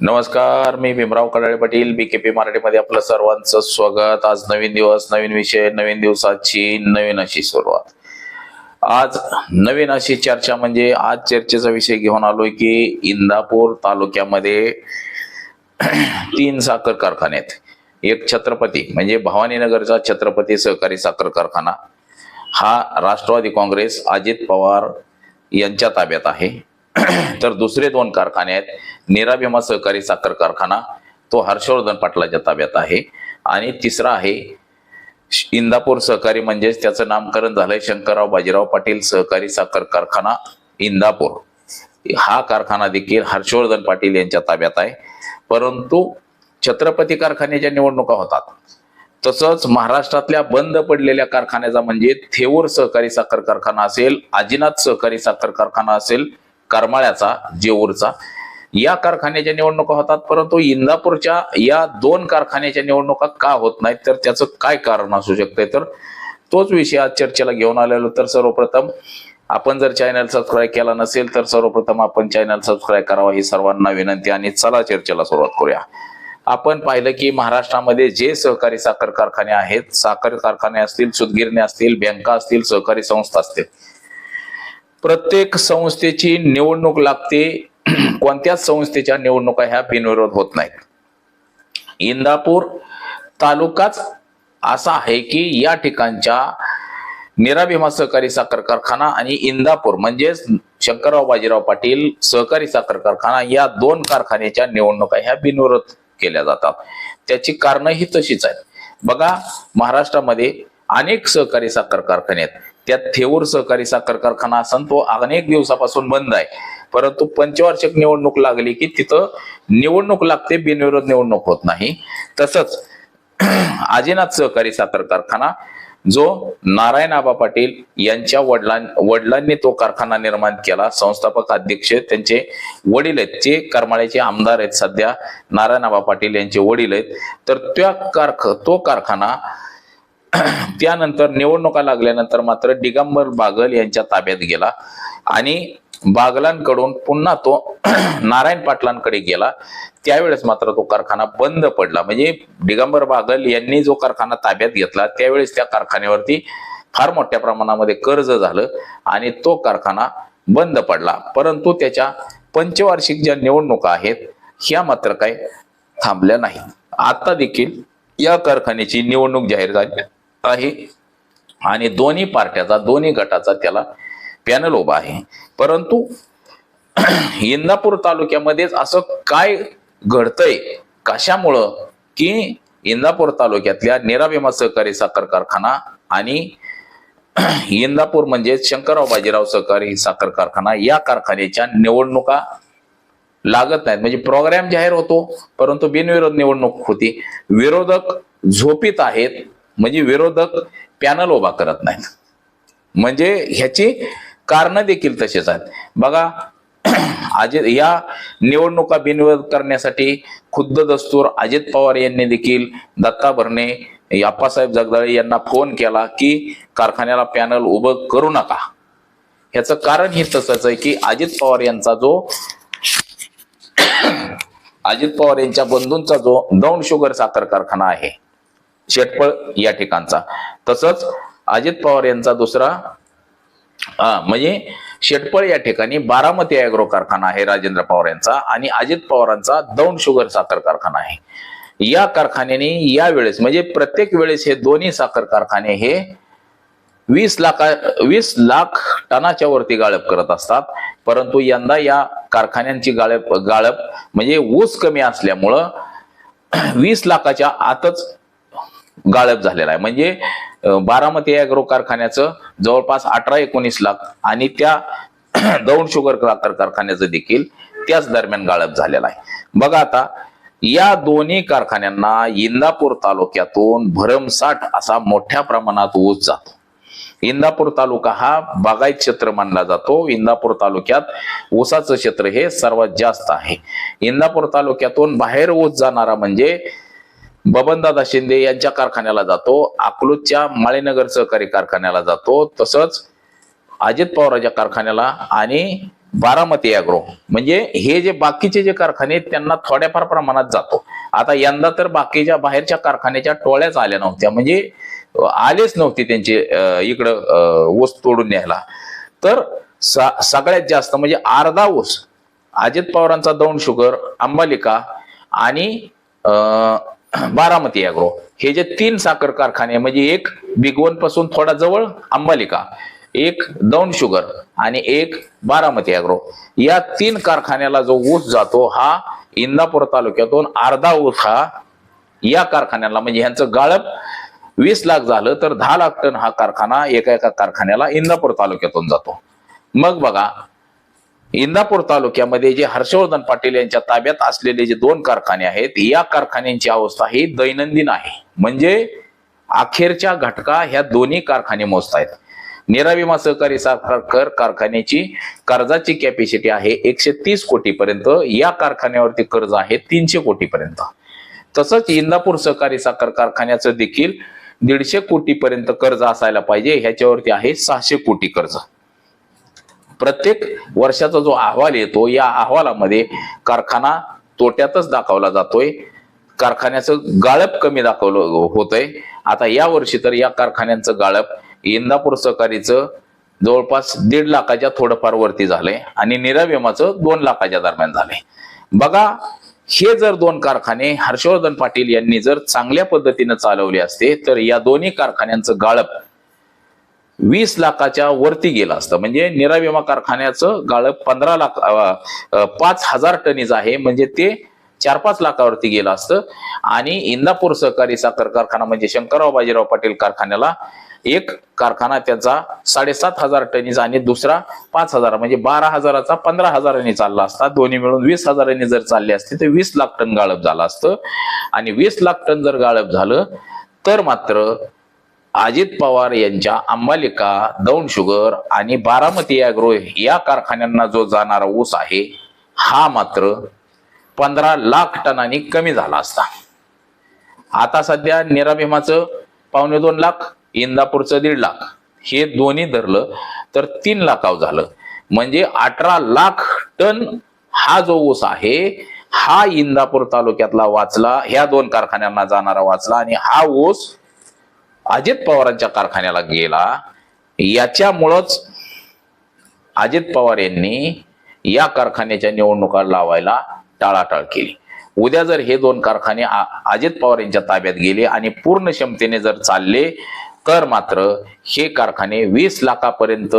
नमस्कार मी भीमराव कडाळे पाटील पी मराठीमध्ये आपलं सर्वांचं स्वागत. आज नवीन दिवस नवीन विषय नवीन दिवसाची नवीन अशी सुरुवात. आज नवीन अशी चर्चा म्हणजे आज चर्चेचा विषय घेऊन आलोय की इंदापूर तालुक्यामध्ये तीन साखर कारखाने आहेत. एक छत्रपती म्हणजे भवानीनगरचा छत्रपती सहकारी साखर कारखाना. हा राष्ट्रवादी काँग्रेस अजित पवार यांच्या ताब्यात आहे. तर दुसरे दोन कारखाने आहेत. निराभिमा सहकारी साखर कारखाना तो हर्षवर्धन पाटलाच्या ताब्यात आहे. आणि तिसरा आहे इंदापूर सहकारी म्हणजेच त्याचं नामकरण झालंय शंकरराव बाजीराव पाटील सहकारी साखर कारखाना इंदापूर. हा कारखाना देखील हर्षवर्धन पाटील यांच्या ताब्यात आहे. परंतु छत्रपती कारखान्याच्या निवडणुका होतात. तसंच महाराष्ट्रातल्या बंद पडलेल्या कारखान्याचा म्हणजे थेऊर सहकारी साखर कारखाना असेल अजिनाथ सहकारी साखर कारखाना असेल करमाळ्याचा जेऊरचा. या कारखान्याच्या निवडणुका होतात परंतु इंदापूरच्या या दोन कारखान्याच्या निवडणुका का होत नाहीत? तर त्याचं काय कारण असू शकतंय? तर तोच विषय आज चर्चेला घेऊन आलेलो. तर सर्वप्रथम आपण जर चॅनल सबस्क्राईब केला नसेल तर सर्वप्रथम आपण चॅनल सबस्क्राईब करावा ही सर्वांना विनंती आणि चला चर्चेला सुरुवात करूया. आपण पाहिलं की महाराष्ट्रामध्ये जे सहकारी साखर कारखाने आहेत साखर कारखाने असतील सुदगिरणे असतील बँका असतील सहकारी संस्था असतील प्रत्येक संस्थेची निवडणूक लागते. कोणत्याच संस्थेच्या निवडणुका ह्या बिनविरोध होत नाहीत. इंदापूर तालुकाच असा आहे की या ठिकाणच्या निराभिमा सहकारी साखर कारखाना आणि इंदापूर म्हणजेच शंकरराव बाजीराव पाटील सहकारी साखर कारखाना या दोन कारखान्याच्या निवडणुका ह्या बिनविरोध केल्या जातात. त्याची कारणं ही तशीच आहेत. बघा महाराष्ट्रामध्ये अनेक सहकारी साखर कारखाने आहेत. त्यात थेऊर सहकारी साखर कारखाना असन तो अनेक दिवसापासून बंद आहे. परंतु पंचवार्षिक निवडणूक लागली की तिथं निवडणूक लागते बिनविरोध निवडणूक होत नाही. तसंच आजीनाथ सहकारी साखर कारखाना जो नारायण आबा पाटील यांच्या वडिलां वडिलांनी तो कारखाना निर्माण केला. संस्थापक अध्यक्ष त्यांचे वडील आहेत. जे करमाळ्याचे आमदार आहेत सध्या नारायण आबा पाटील यांचे वडील आहेत. तर त्या कारख तो कारखाना त्यानंतर निवडणुका लागल्यानंतर मात्र दिगंबर बागल यांच्या ताब्यात गेला आणि बागलांकडून पुन्हा तो नारायण पाटलांकडे गेला. त्यावेळेस मात्र तो कारखाना बंद पडला. म्हणजे दिगंबर बागल यांनी जो कारखाना ताब्यात घेतला त्यावेळेस त्या कारखान्यावरती फार मोठ्या प्रमाणामध्ये कर्ज झालं आणि तो कारखाना बंद पडला. परंतु त्याच्या पंचवार्षिक ज्या निवडणुका आहेत ह्या मात्र काय थांबल्या नाहीत आता देखील या कारखान्याची निवडणूक जाहीर झाली. आहे. आणि दोन्ही पार्ट्याचा दोन्ही गटाचा त्याला पॅनल उभा आहे. परंतु इंदापूर तालुक्यामध्येच असं काय घडतंय? कशामुळं? की इंदापूर तालुक्यातल्या निराभिमा सहकारी साखर कारखाना आणि इंदापूर म्हणजे शंकरराव बाजीराव सहकारी साखर कारखाना या कारखान्याच्या निवडणुका लागत नाहीत. म्हणजे प्रोग्राम जाहीर होतो परंतु बिनविरोध निवडणूक होती. विरोधक झोपीत आहेत. म्हणजे विरोधक पॅनल उभा करत नाहीत. म्हणजे ह्याची कारण देखील तसेच आहेत. बघा अजित या निवडणुका बिनविरोध करण्यासाठी खुद्द दस्तूर अजित पवार यांनी देखील दत्ता भरणे अप्पासाहेब जगदाळे यांना फोन केला की कारखान्याला पॅनल उभं करू नका. ह्याचं कारण हे तसंच आहे की अजित पवार यांचा जो अजित पवार यांच्या बंधूंचा जो दौंड शुगर साखर कारखाना आहे शेटपळ या ठिकाणचा. तसंच अजित पवार यांचा दुसरा म्हणजे शेटपळ या ठिकाणी बारामती अॅग्रो कारखाना आहे राजेंद्र पवार यांचा आणि अजित पवारांचा दौंड शुगर साखर कारखाना आहे. या कारखान्याने या वेळेस म्हणजे प्रत्येक वेळेस हे दोन्ही साखर कारखाने हे वीस लाखा वीस लाख टनाच्या वरती गाळप करत असतात. परंतु यंदा या कारखान्यांची गाळप गाळप म्हणजे ऊस कमी असल्यामुळं वीस लाखाच्या आतच गाळप झालेला आहे. म्हणजे बारामती अॅग्रो कारखान्याचं जवळपास अठरा एकोणीस लाख आणि त्या दौंड शुगर साखर कारखान्याचं देखील त्याच दरम्यान गाळप झालेला आहे. बघा आता या दोन्ही कारखान्यांना इंदापूर तालुक्यातून भरमसाठ असा मोठ्या प्रमाणात ऊस जातो. इंदापूर तालुका हा बागायत क्षेत्र मानला जातो. इंदापूर तालुक्यात ऊसाचं क्षेत्र हे सर्वात जास्त आहे. इंदापूर तालुक्यातून बाहेर ऊस जाणारा म्हणजे बबनदादा शिंदे यांच्या कारखान्याला जातो अकलूजच्या माळीनगर सहकारी कारखान्याला जातो तसंच अजित पवारांच्या कारखान्याला आणि बारामती अॅग्रो म्हणजे हे जे बाकीचे जे कारखाने आहेत, त्यांना थोड्याफार प्रमाणात जातो. आता यंदा तर बाकीच्या बाहेरच्या कारखान्याच्या टोळ्याच आल्या नव्हत्या. म्हणजे आलेच नव्हते त्यांचे इकडं ऊस तोडून न्यायला. तर सगळ्यात जास्त म्हणजे अर्धा ऊस अजित पवारांचा दौंड शुगर अंबालिका आणि बारामती अॅग्रो हे जे तीन साखर कारखाने म्हणजे एक बिगवनपासून थोडा जवळ अंबालिका एक दौंड शुगर आणि एक बारामती अॅग्रो या तीन कारखान्याला जो ऊस जातो हा इंदापूर तालुक्यातून अर्धा ऊस हा या कारखान्याला म्हणजे ह्यांचं गाळप वीस लाख झालं तर दहा लाख टन हा कारखाना एका एका कारखान्याला इंदापूर तालुक्यातून जातो. मग बघा इंदापूर तालुक्यामध्ये जे हर्षवर्धन पाटील यांच्या ताब्यात असलेले जे दोन कारखाने आहेत या कारखान्यांची अवस्था ही दैनंदिन आहे. म्हणजे अखेरच्या घटका ह्या दोन्ही कारखाने मोजतायत. निराविमा सहकारी साखर कारखान्याची कर्जाची कॅपॅसिटी आहे एकशे तीस कोटी पर्यंत या कारखान्यावरती कर्ज आहे तीनशे कोटी पर्यंत तसंच इंदापूर सहकारी साखर कारखान्याचं देखील दीडशे कोटी पर्यंत कर्ज असायला पाहिजे. ह्याच्यावरती आहे सहाशे कोटी कर्ज. प्रत्येक वर्षाचा जो अहवाल येतो या अहवालामध्ये कारखाना तोट्यातच दाखवला जातोय. कारखान्याचं गाळप कमी दाखवलं होतंय. आता या वर्षी तर या कारखान्यांचं गाळप इंदापूर सहकारीचं जवळपास दीड लाखाच्या थोडंफार वरती झालंय आणि निराविमाचं दोन लाखाच्या दरम्यान झालंय. बघा हे जर दोन कारखाने हर्षवर्धन पाटील यांनी जर चांगल्या पद्धतीनं चालवले असते तर या दोन्ही कारखान्यांचं गाळप वीस लाखाच्या वरती गेलं असतं. म्हणजे निराविमा कारखान्याचं गाळप पंधरा लाख पाच हजार टनीज आहे. म्हणजे ते चार पाच लाखावरती गेलं असतं. आणि इंदापूर सहकारी साखर कारखाना म्हणजे शंकरराव बाजीराव पाटील कारखान्याला एक कारखाना त्याचा साडेसात हजार टनीज आणि दुसरा पाच हजार म्हणजे बारा हजाराचा पंधरा हजारांनी चालला असता. दोन्ही मिळून वीस हजारांनी जर चालले असते तर वीस लाख टन गाळप झालं असतं. आणि वीस लाख टन जर गाळप झालं तर मात्र अजित पवार यांच्या अंबालिका दौंड शुगर आणि बारामती अॅग्रो या कारखान्यांना जो जाणारा ऊस आहे हा मात्र पंधरा लाख टनांनी कमी झाला असता. आता सध्या निराभिमाचं पावणे दोन लाख इंदापूरचं दीड लाख हे दोन्ही धरलं तर तीन लाखाव झालं. म्हणजे अठरा लाख टन हा जो ऊस आहे हा इंदापूर तालुक्यातला वाचला ह्या दोन कारखान्यांना जाणारा वाचला आणि हा ऊस अजित पवारांच्या कारखान्याला गेला याच्यामुळंच अजित पवार यांनी या कारखान्याच्या निवडणुका लावायला टाळाटाळ केली. उद्या जर हे दोन कारखाने अजित पवार यांच्या ताब्यात गेले आणि पूर्ण क्षमतेने जर चालले तर मात्र हे कारखाने वीस लाखापर्यंत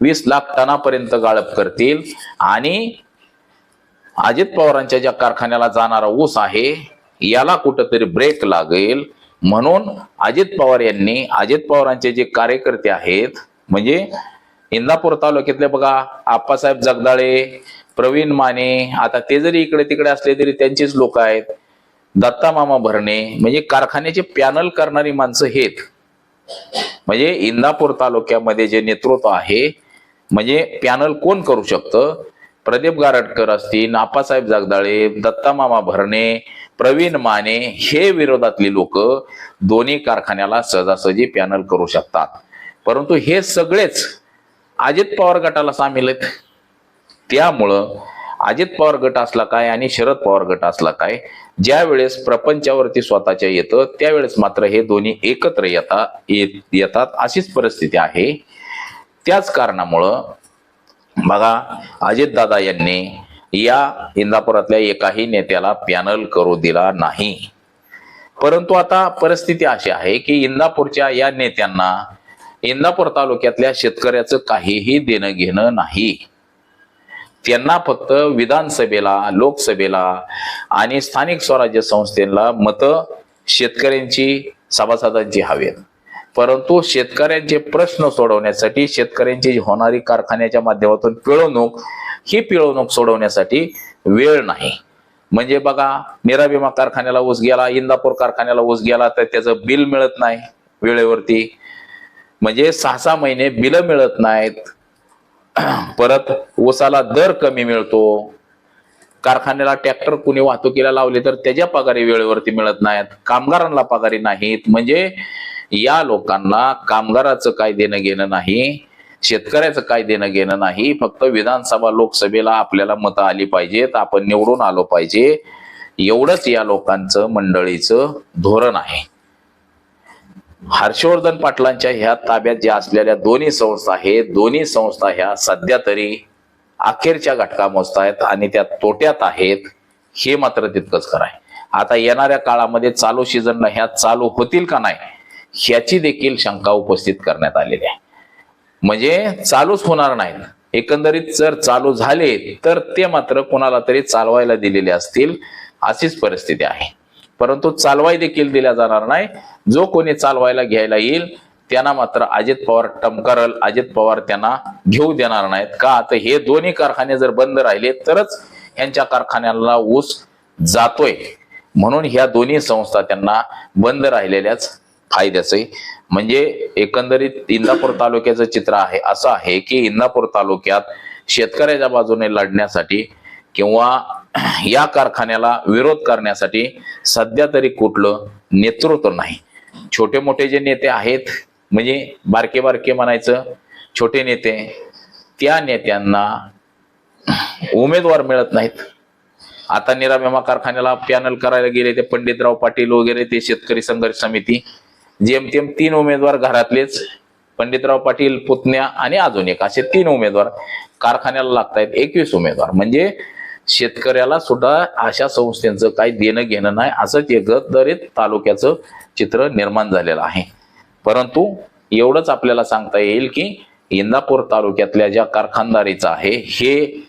वीस लाख टनापर्यंत गाळप करतील आणि अजित पवारांच्या ज्या कारखान्याला जाणारा ऊस आहे याला कुठंतरी ब्रेक लागेल. म्हणून अजित पवार यांनी अजित पवारांचे जे कार्यकर्ते आहेत म्हणजे इंदापूर तालुक्यातले बघा आप्पासाहेब जगदाळे प्रवीण माने आता ते जरी इकडे तिकडे असले तरी त्यांचेच लोक आहेत. दत्ता मामा भरणे म्हणजे कारखान्याचे पॅनल करणारी माणसं हेत. म्हणजे इंदापूर तालुक्यामध्ये जे नेतृत्व आहे म्हणजे पॅनल कोण करू शकतं? प्रदीप गारटकर असतील आप्पासाहेब जगदाळे दत्ता मामा भरणे प्रवीण माने हे विरोधातली लोक दोन्ही कारखान्याला सहजासहजी पॅनल करू शकतात. परंतु हे सगळेच अजित पवार गटाला सामील आहेत. त्यामुळं अजित पवार गट असला काय आणि शरद पवार गट असला काय ज्या वेळेस प्रपंचावरती स्वतःच्या येतं त्यावेळेस मात्र हे दोन्ही एकत्र येतात येतात अशीच परिस्थिती आहे. त्याच कारणामुळं बघा अजितदादा यांनी या इंदापुरातल्या एकाही नेत्याला पॅनल करू दिला नाही. परंतु आता परिस्थिती अशी आहे की इंदापूरच्या या नेत्यांना इंदापूर तालुक्यातल्या शेतकऱ्याचं काहीही देणं घेणं नाही. त्यांना फक्त विधानसभेला लोकसभेला आणि स्थानिक स्वराज्य संस्थेला मतं शेतकऱ्यांची सभासदांची हवेत. परंतु शेतकऱ्यांचे प्रश्न सोडवण्यासाठी शेतकऱ्यांची होणारी कारखान्याच्या माध्यमातून पिळवणूक ही पिळवणूक सोडवण्यासाठी वेळ नाही. म्हणजे बघा निराभिमा कारखान्याला ऊस गेला इंदापूर कारखान्याला ऊस गेला तर त्याचं बिल मिळत नाही वेळेवरती. म्हणजे सहा सहा महिने बिल मिळत नाहीत. परत ऊसाला दर कमी मिळतो. कारखान्याला ट्रॅक्टर कुणी वाहतुकीला लावले तर त्याच्या पगारी वेळेवरती मिळत नाहीत. कामगारांना पगारी नाहीत. म्हणजे या लोकांना कामगाराचं काय देणं घेणं नाही. शेतकऱ्याचं काय देणं घेणं नाही फक्त विधानसभा लोकसभेला आपल्याला मतं आली पाहिजेत आपण निवडून आलो पाहिजे. एवढंच या लोकांचं मंडळीचं धोरण आहे. हर्षवर्धन पाटलांच्या ह्या ताब्यात ज्या असलेल्या दोन्ही संस्था आहेत दोन्ही संस्था ह्या सध्या तरी अखेरच्या घटका मोजतायत आणि त्या तोट्यात आहेत हे मात्र तितकंच खरं आहे. आता येणाऱ्या काळामध्ये चालू सीझनला ह्या चालू होतील का नाही ह्याची देखील शंका उपस्थित करण्यात आलेली आहे. म्हणजे चालूच होणार नाहीत एकंदरीत जर चालू झाले तर ते मात्र कोणाला तरी चालवायला दिलेले असतील अशीच परिस्थिती आहे. परंतु चालवाई देखील दिल्या जाणार नाही. जो कोणी चालवायला घ्यायला येईल त्यांना मात्र अजित पवार टमकारल अजित पवार त्यांना घेऊ देणार नाहीत. का? तर हे दोन्ही कारखाने जर बंद राहिले तरच यांच्या कारखान्याला ऊस जातोय. म्हणून ह्या दोन्ही संस्था त्यांना बंद राहिलेल्याच फायद्याचं आहे. म्हणजे एकंदरीत इंदापूर तालुक्याचं चित्र आहे असं आहे की इंदापूर तालुक्यात शेतकऱ्याच्या बाजूने लढण्यासाठी किंवा या कारखान्याला विरोध करण्यासाठी सध्या तरी कुठलं नेतृत्व नाही. छोटे मोठे जे नेते आहेत म्हणजे बारके बारके म्हणायचं छोटे नेते त्या नेत्यांना उमेदवार मिळत नाहीत. आता निरामेमा कारखान्याला पॅनल करायला गेले ते पंडितराव पाटील वगैरे ते शेतकरी संघर्ष समिती जेमतेम तीन उमेदवार घरातलेच पंडितराव पाटील पुतण्या आणि अजून एक असे तीन उमेदवार कारखान्याला लागतायत एकवीस उमेदवार. म्हणजे शेतकऱ्याला सुद्धा अशा संस्थेचं काही देणं घेणं नाही असंच एकंदरीत तालुक्याचं चित्र निर्माण झालेलं आहे. परंतु एवढंच आपल्याला सांगता येईल की इंदापूर तालुक्यातल्या ज्या कारखानदारीचं आहे हे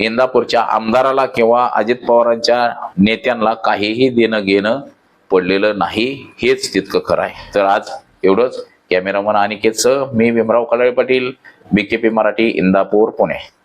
इंदापूरच्या आमदाराला किंवा अजित पवारांच्या नेत्यांना काहीही देणं घेणं पडलेलं नाही हेच तितकं खरं आहे. तर आज एवढंच. कॅमेरामन अनिकेतसह मी भीमराव कलाळे पाटील पी मराठी इंदापूर पुणे.